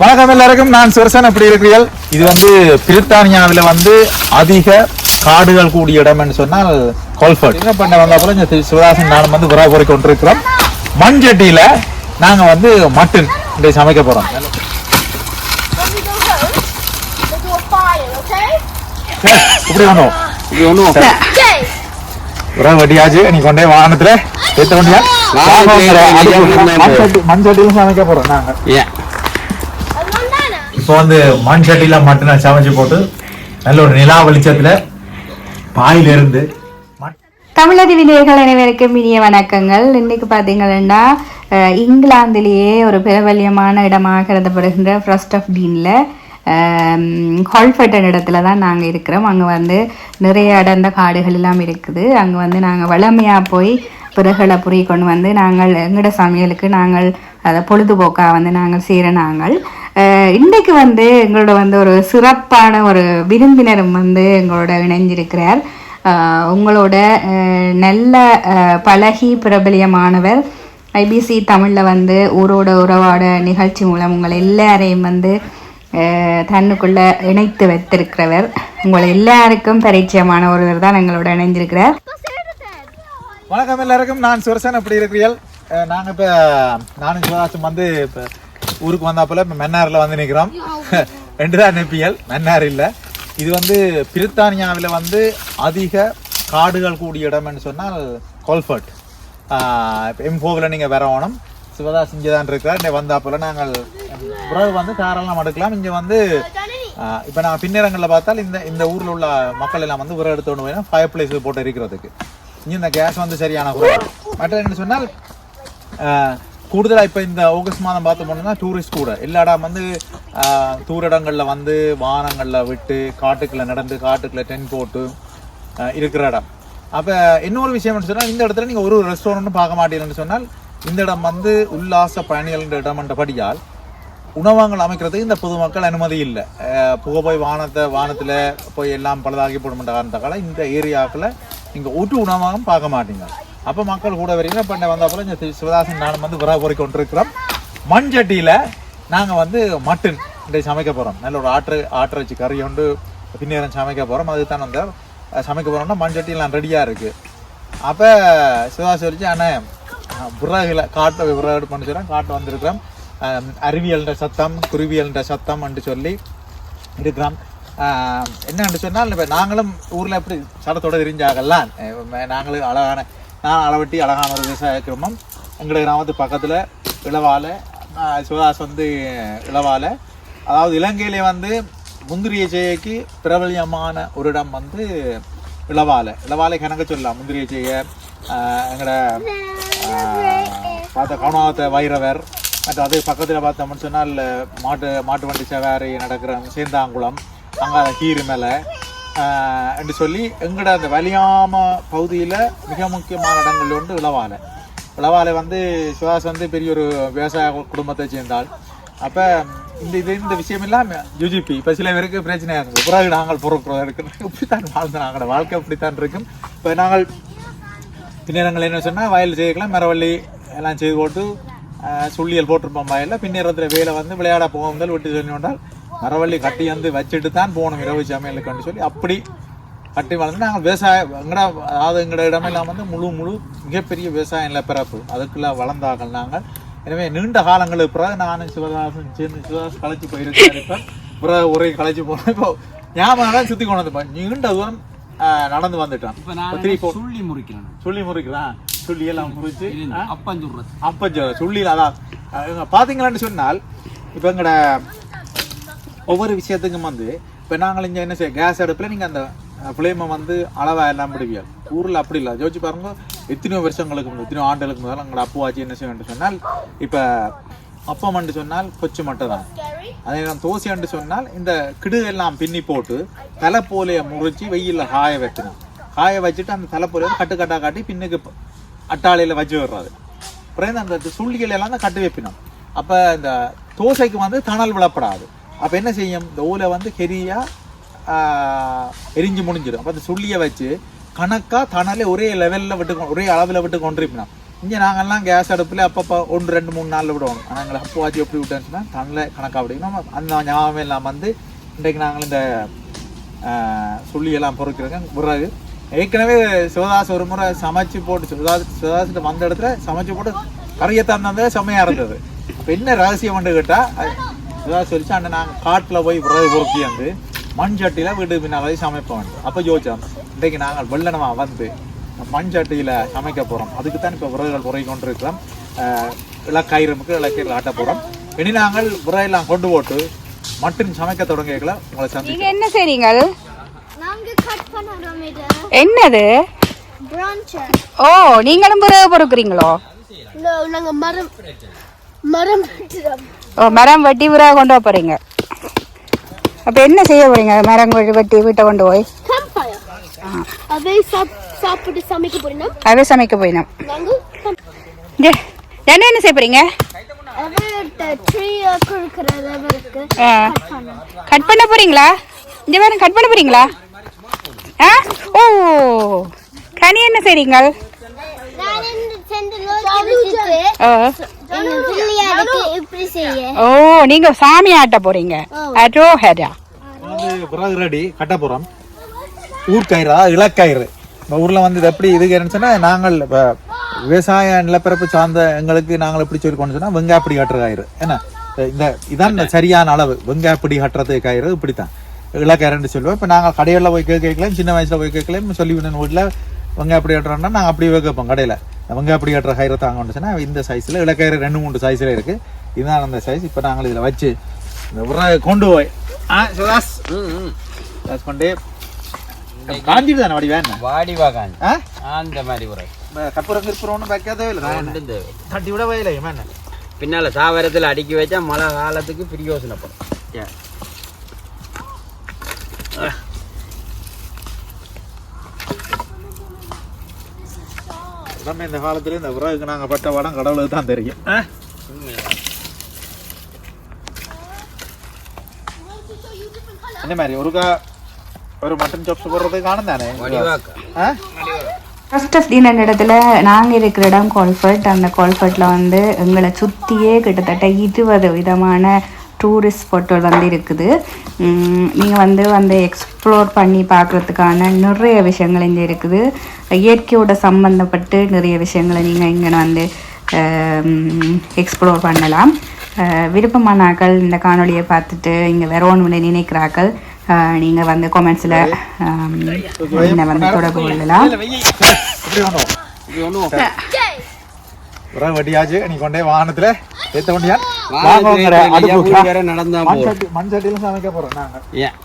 வணக்கம் எல்லாருக்கும். நான் சிவசன் எப்படி இருக்கிறீர்கள்? இது வந்து பிரித்தானியாவில் வந்து அதிக காடுகள் கூடிய இடம்னு சொன்னால் கோல்ஃபர்ட். என்ன பண்ண வந்த அப்புறம் இந்த சிவதாசன் நானும் வந்து விரா கோரி கொண்டிருக்கிறோம். மண் சட்டியில நாங்க வந்து மட்டன் இன்றைக்கு சமைக்க a fire, okay? இப்படி Okay. விரா வெட்டியாச்சு நீ கொண்டே வாகனத்துல ஏத்த வண்டியா? மண் சட்டி மண் சட்டியில சமைக்க போறோம் நாங்க. ஏன். இப்போ வந்து மண் சட்டிலாம் மட்டும் நான் சமைச்சு போட்டு நல்ல ஒரு நிலா வெளிச்சத்தில் பாயிலிருந்து தமிழதி விநேயர்கள் அனைவருக்கும் இனிய வணக்கங்கள். இன்னைக்கு பார்த்தீங்கன்னா இங்கிலாந்திலேயே ஒரு பிரபல்யமான இடமாக கருதப்படுகின்ற ஃபர்ஸ்ட் ஆஃப் டீனில் ஹால்ஃபட்டன் இடத்துல தான் நாங்கள் இருக்கிறோம். அங்கே வந்து நிறைய அடர்ந்த காடுகள் எல்லாம் இருக்குது. அங்கே வந்து நாங்கள் வளமையாக போய் பிறகுகளை புரிய கொண்டு வந்து நாங்கள் எங்கட சமையலுக்கு நாங்கள் அதை பொழுதுபோக்காக வந்து நாங்கள் செய்கிற நாங்கள் இன்றைக்கு வந்து எங்களோட வந்து ஒரு சிறப்பான ஒரு விருந்தினரும் வந்து எங்களோட இணைஞ்சிருக்கிறார். உங்களோட நல்ல பழகி பிரபலியமானவர் ஐபிசி தமிழில் வந்து ஊரோட உறவாட நிகழ்ச்சி மூலம் உங்களை எல்லாரையும் வந்து தன்னுக்குள்ளே தன்னுக்குள்ள இணைத்து வைத்திருக்கிறவர். உங்களை எல்லாருக்கும் பரிச்சயமான ஒருவர் தான் எங்களோட இணைஞ்சிருக்கிறார். வணக்கம் எல்லாருக்கும். நான் சுரசன். அப்படி இருக்கிறீர்கள். நாங்கள் இப்போ நானும் சிவதாசும் வந்து இப்போ ஊருக்கு வந்தாப்புல இப்போ மன்னாரில் வந்து நிற்கிறோம் ரெண்டு தான் நெப்பியல் மென்னார் இல்லை. இது வந்து பிரித்தானியாவில் வந்து அதிக காடுகள் கூடிய இடம்னு சொன்னால் கோல்ஃபர்ட். எம் ஃபோவில் நீங்கள் வரணும் சிவதாஸ் இங்கே தான் இருக்கிறார். இங்கே வந்தாப்புல நாங்கள் உறவு வந்து தாராளம் எடுக்கலாம் இங்கே வந்து இப்போ நான் பின்னரங்களில் பார்த்தால் இந்த இந்த ஊரில் உள்ள மக்கள் எல்லாம் வந்து உரம் எடுத்து கொண்டு போய் ஃபயர் பிளேஸ் போட்டு இருக்கிறதுக்கு இங்கே இந்த கேஸ் வந்து சரியான குறை மற்ற என்ன சொன்னால் கூடுதலாக இப்போ இந்த ஆகஸ்ட் மாதம் பார்த்து போனோம்னா டூரிஸ்ட் கூட. எல்லா இடம் வந்து தூரடங்களில் வந்து வானங்களில் விட்டு காட்டுக்குள்ளே நடந்து காட்டுக்குள்ளே டென்ட் போட்டு இருக்கிற இடம் அப்போ இன்னொரு விஷயம் சொன்னால் இந்த இடத்துல நீங்கள் ஒரு ரெஸ்டாரண்ட்டும் பார்க்க மாட்டீங்கன்னு சொன்னால் இந்த இடம் வந்து உல்லாச பயணிகள்ன்ற இடம் என்றபடியால் உணவகங்கள் அமைக்கிறதுக்கு இந்த பொதுமக்கள் அனுமதி இல்லை. புகை போய் வானத்தை வானத்தில் போய் எல்லாம் பழுதாகி போடுமென்ற காரணத்தக்கால இந்த ஏரியாக்களை இங்கே ஊட்டு உணவகம் பார்க்க மாட்டீங்க. அப்போ மக்கள் கூட வரீங்க பண்ண வந்தப்பறம் இந்த சிவதாசன் நானும் வந்து விரா பொறி கொண்டிருக்கிறோம். மண் சட்டியில் நாங்கள் வந்து மட்டன் இன்றைக்கு சமைக்க போகிறோம் நல்ல ஒரு ஆற்று வச்சு கறி கொண்டு பின்னேரம் சமைக்க போகிறோம் அதுக்கு தான் வந்து சமைக்க போகிறோம்னா மண் சட்டியெல்லாம் ரெடியாக இருக்குது அப்போ சிவதாசி வச்சு அண்ணே விறகுல காட்டை விறகு பண்ணி சொல்றேன் காட்டு வந்திருக்கிறோம். அறிவியல்ன்ற சத்தம் குருவியல்ன்ற சத்தம் என்று சொல்லி இருக்கிறோம் என்னன்னு சொன்னால் இப்போ நாங்களும் ஊரில் எப்படி சடத்தோடு தெரிஞ்சாகலாம் நாங்களும் அழகான நான் அளவட்டி அழகான ஒரு விவசாய கிரமம் எங்களுடைய கிராமத்து பக்கத்தில் இளவாலை சிவதாஸ் வந்து இளவாலை. அதாவது இலங்கையிலே வந்து முந்திரிய செய்யக்கு பிரபலியமான ஒரு இடம் வந்து இளவாலை. இளவாலை கணக்க சொல்லலாம். முந்திரிய செய்ய எங்களோட பார்த்த கவுனாவத்த வைரவர் மற்ற அது பக்கத்தில் பார்த்தோம்னு சொன்னால் மாட்டு மாட்டு வண்டி சவாரி நடக்கிற சேந்தாங்குளம். அங்கே கீரி மேலே. என்று சொல்லி எங்கட அந்த வலியாம பகுதியில் மிக முக்கியமான இடங்கள் ஒன்று இளவாலை இளவாலை வந்து சுஹாஸ் வந்து பெரிய ஒரு விவசாய குடும்பத்தை சேர்ந்தாள். அப்போ இந்த இது இந்த விஷயம் இல்லாமல் யூஜிபி இப்போ சில பேருக்கு பிரச்சனையாக இருக்குது பிறகு நாங்கள் பொறுக்கிறோம். இருக்கு இப்படித்தான் வாழ்ந்து நாங்களோட வாழ்க்கை இப்படித்தான் இருக்கும். இப்போ நாங்கள் பின்னேரங்கள் என்ன சொன்னால் வயல் செய்யக்கலாம் மரவள்ளி எல்லாம் செய்து போட்டு சுள்ளியல் போட்டிருப்போம் வயலில். பின்னேரத்தில் வேலை வந்து விளையாட போக முதல் விட்டு சொல்லி கொண்டால் மரவள்ளி கட்டி வந்து வச்சுட்டு தான் போகணும் இரவு சமையலுக்குன்னு சொல்லி அப்படி கட்டி வளர்ந்து நாங்கள் விவசாயம் எங்கடா அதாவது எங்களோட இடமெல்லாம் வந்து முழு முழு மிகப்பெரிய விவசாய நிலப்பரப்பு. அதுக்குள்ள வளர்ந்தார்கள் நாங்கள். எனவே நீண்ட காலங்களுக்கு பிறகு நானும் சிவதாசன் சிவதாஸ் களைச்சு போயிருக்கேன் இப்போ. பிறகு ஒரே களைச்சு போனோம் இப்போ ஞாபகம் தான் சுற்றி கொண்டு வந்து நீண்ட தூரம் நடந்து வந்துட்டான். சுள்ளி முறிக்கிறேன். சொல்லி முறிக்கிறான். சொல்லி எல்லாம் முறிச்சு அப்பம் சொல்றது. அப்ப ஜ- சொல்லி அதான். பாத்தீங்களான்னு சொன்னால் இப்ப எங்கட ஒவ்வொரு விஷயத்துக்கும் வந்து இப்போ நாங்கள் இங்கே என்ன செய்ய கேஸ் அடுப்பில் நீங்கள் அந்த ஃப்ளேமை வந்து அளவாக எல்லாம் விடுவியல் ஊரில் அப்படி இல்லை. யோசிச்சு பாருங்க எத்தனையோ வருஷங்களுக்கு முதல் எத்தனையோ ஆண்டுகளுக்கு முதல்ல எங்களோட அப்புவாச்சி என்ன செய்யும் சொன்னால் இப்போ அப்பம் என்று சொன்னால் கொச்சு மட்டும் தான். அதே நான் தோசை என்று சொன்னால் இந்த கிடு எல்லாம் பின்னி போட்டு தலை போலைய முறிச்சு வெயிலில் காய வைக்கணும். காய வச்சுட்டு அந்த தலை போலைய கட்டு காட்டி பின்னுக்கு அட்டாளையில் வச்சு விடுறாரு அப்புறம் அந்த சுள்ளிகள் எல்லாம் தான் கட்டு வைப்பினோம். அப்போ இந்த தோசைக்கு வந்து தணல் விழப்படாது அப்போ என்ன செய்யும்? இந்த ஓலை வந்து கெரியா எரிஞ்சு முடிஞ்சிடும். அப்போ அந்த சுள்ளியை வச்சு கணக்காக தணலை ஒரே லெவலில் விட்டு ஒரே அளவில் விட்டு கொண்டிருப்பினா இங்கே நாங்கள்லாம் கேஸ் அடுப்பில் அப்பப்போ ஒன்று ரெண்டு மூணு நாளில் விடுவோம். ஆனால் எங்களை அப்போ ஆச்சு எப்படி விட்டோம்னு சொன்னால் டன்னில் கணக்காக விடுவோம் அந்த ஞாபகம் எல்லாம் வந்து இன்றைக்கு நாங்கள் இந்த சுள்ளியெல்லாம் பொறுக்கிறோங்க. பிறகு ஏற்கனவே சிவதாஸ் ஒரு முறை சமைச்சு போட்டு சிவதாஸ் சிவதாஸ்கிட்ட வந்த இடத்துல சமைச்சு போட்டு கரையை தந்தது செம்மையாக இருந்தது. இப்போ என்ன ரகசியம் வந்து கேட்டால் சிவதாஸ் சொல்லிச்சு அண்ணன் நாங்கள் காட்டில் போய் பிறகு பொறுக்கி வந்து மண் சட்டியில் வீட்டு பின்னால் போய் சமைப்போம் அப்போ யோசிச்சோம் இன்றைக்கு நாங்கள் வெள்ளனமா வந்து மண் சட்டியில் சமைக்க போகிறோம் அதுக்கு தான் இப்போ விறகுகள் குறை கொண்டு இருக்கிறோம் இலக்கயிறுமுக்கு இலக்கயிறு ஆட்ட போகிறோம் இனி நாங்கள் விறகெல்லாம் கொண்டு போட்டு மட்டன் சமைக்க தொடங்கிக்கல உங்களை சந்திக்கிறோம். நீங்க என்ன செய்றீங்க நாங்க கட் பண்ணுறோம் இது. என்னது? பிரான்ச் ஓ நீங்களும் பிறகு பொறுக்குறீங்களோ? இல்ல நாங்க மரம் ஓ மரம் வெட்டி பிறகு கொண்டு வர போறீங்க. அப்ப என்ன செய்ய போறீங்க? மரம் வெட்டி- வெட்டி கொண்டு போய்? சாப்பிட்டு சமைக்க போறோம் அவே சமைக்க என்ன என்ன செய்ய போறீங்க? கட் பண்ண போறீங்களா? இந்த வேற கட் பண்ண போறீங்களா? ஆ? ஓ கனி என்ன செய்றீங்க இப்படி ஓ நீங்க சாமி ஆட்ட போறீங்க. அட்டோ ஹெடா வந்து விறகு ரெடி கட்ட போகிறோம் ஊர்க்கயிறு அதாவது இலக்கயிறு. இப்போ ஊரில் வந்து இது எப்படி இது சொன்னா நாங்கள் இப்போ விவசாய நிலப்பரப்பு சார்ந்த எங்களுக்கு நாங்கள் எப்படி சொல்லி கொண்டு சொன்னால் வெங்காயப்படி கட்டுற கயிறு. என்ன? இந்த இதான் இந்த சரியான அளவு. வெங்காயப்படி கட்டுறது கயிறு இப்படித்தான். இலக்கயிறுன்னு சொல்லுவோம். இப்போ நாங்கள் கடைகளில் போய் கேட்கலாம் சின்ன வயசில் போய் கேட்கலாம் சொல்லி விடணும் வீட்டில் வெங்காயப்படி கட்டுறோம்னா நாங்கள் அப்படி வைக்கப்போம் கடையில். வெங்காயப்படி கட்டுற கயிறை தாங்க சொன்னால் இந்த சைஸில் இலக்கயிறு ரெண்டு மூணு சைஸில் இருக்குது இதுதான் அந்த சைஸ் இப்போ நாங்கள் இதில் வச்சு கொண்டு போய் ஆ சுதாஸ். சுதாஸ் கொண்டு காஞ்சிட்டு தானே வடி வேணும் வாடி வாகாஞ்சி ஆ? அந்த மாதிரி உரை. கற்பூரம் கிற்பூரம் ஒன்றும் வைக்காதே இல்லை தேவை. தட்டி விட வயல என்ன? பின்னால சாவரத்தில் அடுக்கி வச்சா மழை காலத்துக்கு பிரியோசனப்படும் நம்ம இந்த காலத்துல இந்த விறகுக்கு நாங்கள் பட்ட படம் கடவுளுக்கு தான் தெரியும்? இந்த மாதிரி ஒருக்கா ஒரு மட்டன் சாப்ஸ் போடுறதுக்கு காணும் தானே? ஆ? ஃபர்ஸ்ட் ஆஃப் டின்னர் இடத்துல நாங்கள் இருக்கிற இடம் கோல்ஃபர்ட் அந்த கோல்ஃபர்ட்டில் வந்து எங்களை சுற்றியே கிட்டத்தட்ட இருபது விதமான டூரிஸ்ட் ஸ்பாட்டுகள் வந்து இருக்குது. நீங்கள் வந்து வந்து எக்ஸ்ப்ளோர் பண்ணி பார்க்குறதுக்கான நிறைய விஷயங்கள் இங்கே இருக்குது. இயற்கையோட சம்மந்தப்பட்டு நிறைய விஷயங்களை நீங்கள் இங்கே வந்து எக்ஸ்ப்ளோர் பண்ணலாம். விருப்பமானாக்கள் இந்த காணொளியை பார்த்துட்டு இங்கே வரணும்னு நினைக்கிறாக்கள் நீங்கள் வந்து கொமெண்ட்ஸில் என்னை வந்து தொடர்பு கொள்ளலாம். வெட்டியாச்சு. நீ கொண்டே வாகனத்துல ஏற்ற வண்டியா? நடந்தா மண் சட்டியில சமைக்க போறோம் நாங்க. ஏன்?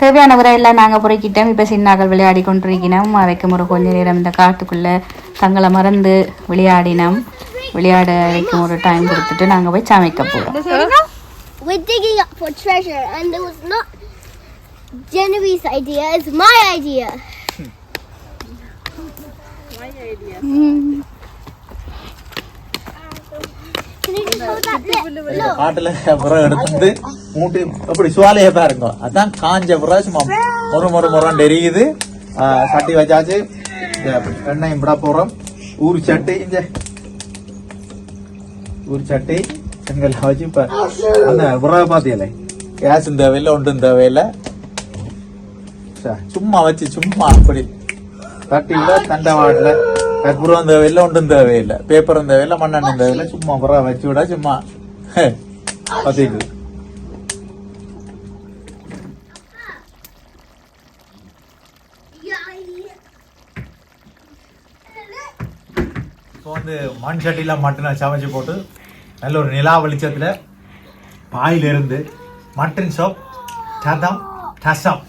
தேவையான எல்லாம் நாங்கள் பொறுக்கிட்டோம். இப்போ சின்னாக்கள் விளையாடி கொண்டிருக்கிறோம் அவைக்கும் ஒரு கொஞ்ச நேரம் இந்த காட்டுக்குள்ளே தங்களை மறந்து விளையாடினோம். விளையாட வைக்கும் ஒரு டைம் கொடுத்துட்டு நாங்கள் போய் சமைக்க போகிறோம் We're digging up for treasure, and it was not Genevieve's idea, it's my idea. காட்டுல புறம் எடுத்து மூட்டி அப்படி சுவாலைய பாருங்க. அதான் காஞ்ச விறகு சும்மா மொறு மொறு முறம் எரியுது சட்டி வச்சாச்சு. இந்த எண்ணெயும் விட போறோம். ஊர் சட்டி இந்த ஊர் சட்டி செங்கல் வச்சு இப்ப அந்த விறகு பாத்தியலை. கேஸும் தேவையில்லை ஒன்றும் தேவையில்லை. சும்மா வச்சு சும்மா அப்படி தட்டியில் தண்டவாடில் கற்பூரம் தேவையில்லை ஒன்றும் தேவையில்லை. பேப்பரும் தேவையில்லை மண்ணெண்ணும் தேவையில்லை. சும்மா புறா வச்சு விட சும்மா. பத்திக்கு இப்போ வந்து மண் சட்டியில் மட்டனை சமைச்சு போட்டு நல்ல ஒரு நிலா வெளிச்சத்தில் பாயிலிருந்து மட்டன் சோப் டதம் டசம்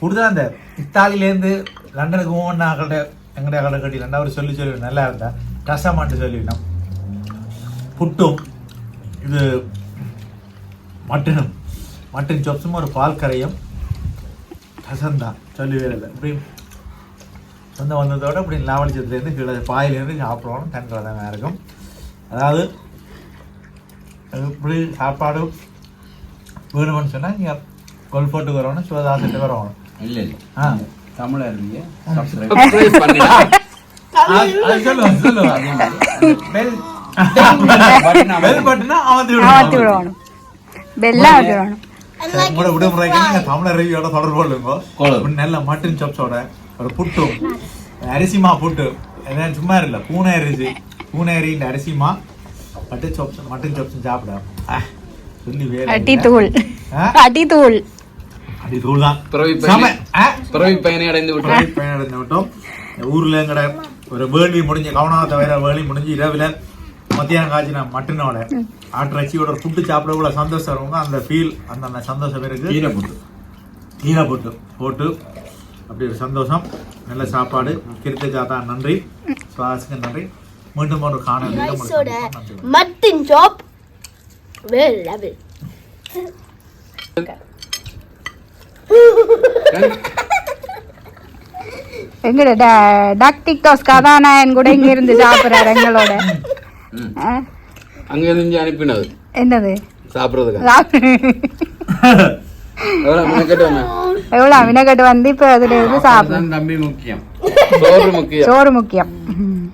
கூடுதலாக அந்த இத்தாலியிலேருந்து லண்டனுக்கு மூணு கடை எங்கடைய கடை கட்டி ரெண்டாவது சொல்லி சொல்லி நல்லா இருந்தா. டசமான்ட்டு சொல்லிடணும் புட்டும் இது மட்டனும். மட்டன் சொப்ஸும் ஒரு பால் கரையும். ரசம்தான். சொல்லி இல்லை. இப்படி சொந்த வந்ததோட இப்படி லாவலிச்சத்துலேருந்து கீழே பாயிலேருந்து சாப்பிடணும். தன்கலதான் இருக்கும். அதாவது இப்படி சாப்பாடு வேணும்னு சொன்னால் நீங்கள் கொல்போட்டுக்கு வரணும் சிவதாசிட்டு வரணும். இல்ல இல்ல. ஆ. தமிழ் அறிவிய சப்ஸ்கிரைப் சரி, like உங்களோட விடுமுறைக்கு நீங்க தமிழ் அறிவியோட தொடர்பு கொள்ளுங்க நல்ல மட்டன் சாப்ஸோட ஒரு புட்டும் அரிசிமா புட்டு. என்ன சும்மா இல்ல பூனை அரிசி. பூனை அரி இந்த அரிசிமா மட்டன் சாப்ஸ் மட்டன் சாப்ஸ் சாப்பிட சொல்லி வேலை அடி. தூள்? அடி தூள் அடி தூள் தான் பிறவி செம. பயனை ஆ? பிறவி பயனை அடைந்து விட்டோம். விட்டோம் ஊர்ல எங்கட ஒரு வேள்வி முடிஞ்சு கவனம் தவிர வேள்வி முடிஞ்சு இரவுல மத்தியானம் காய்ச்சின மட்டனோட ஆட்டிறச்சியோட புட்டு சாப்பிட கூட சந்தோஷம் வருவாங்க அந்த ஃபீல் அந்த சந்தோஷம் இருக்கு. கீரை போட்டு. கீரை போட்டு போட்டு அப்படி ஒரு சந்தோஷம். நல்ல சாப்பாடு. கிருத்த ஜாதா நன்றி. சுவாசுக்கு நன்றி. மீண்டும் ஒரு காணொலியில் உங்களை rice-ஓட சந்திப்போம். நன்றி. எங்கட ட- டாக்டிக் டோஸ் கதாநாயகன் கூட இங்க இருந்து சாப்பிடுறாரு எங்களோட. அங்க இருந்து அனுப்பினது. என்னது? சாப்பிடுறதுக்கு. சாப்பிடு. எவ்வளவு வினகட்டு வந்து? இப்ப அதுல இருந்து சாப்பிடு. அதுதான் தம்பி முக்கியம். சோறு முக்கியம். சோறு முக்கியம். ம்.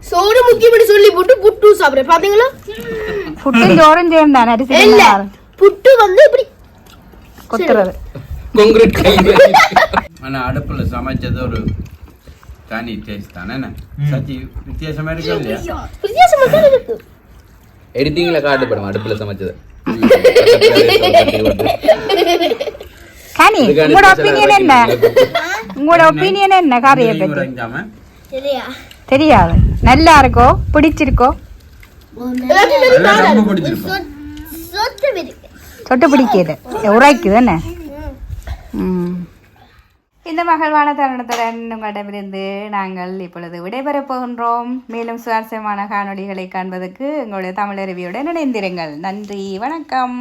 சோறு முக்கியப்படி சொல்லி போட்டு புட்டு சாப்பிடுறேன். பாத்தீங்களா? புட்டும் சோறும் சேர்ந்தான் அரிசி இல்ல. சாதம். புட்டு வந்து இப்படி கொத்துறது கொங்கிரீட் ஆனா அடுப்புல சமைச்சது ஒரு தனி டேஸ்ட் தானே என்ன? சச்சி வித்தியாசமா இருக்கு இல்லையா? வித்தியாசமா தான் இருக்கு. எடிட்டிங்ல காட்டுப்படும் அடுப்புல சமைச்சது. கனி உங்களோட ஒப்பீனியன் என்ன? உங்களோட ஒப்பீனியன் என்ன கறியை பத்தி? தெரியாது. நல்லா இருக்கோ? பிடிச்சிருக்கோ? தொட்டு பிடிக்குது உரைக்குது தானே? இந்த மகிழ்வான தருணத்துடன் உங்களிடமிருந்து நாங்கள் இப்பொழுது விடைபெறப் போகின்றோம். மேலும் சுவாரஸ்யமான காணொளிகளை காண்பதற்கு எங்களுடைய தமிழருவியுடன் இணைந்திருங்கள். நன்றி வணக்கம்.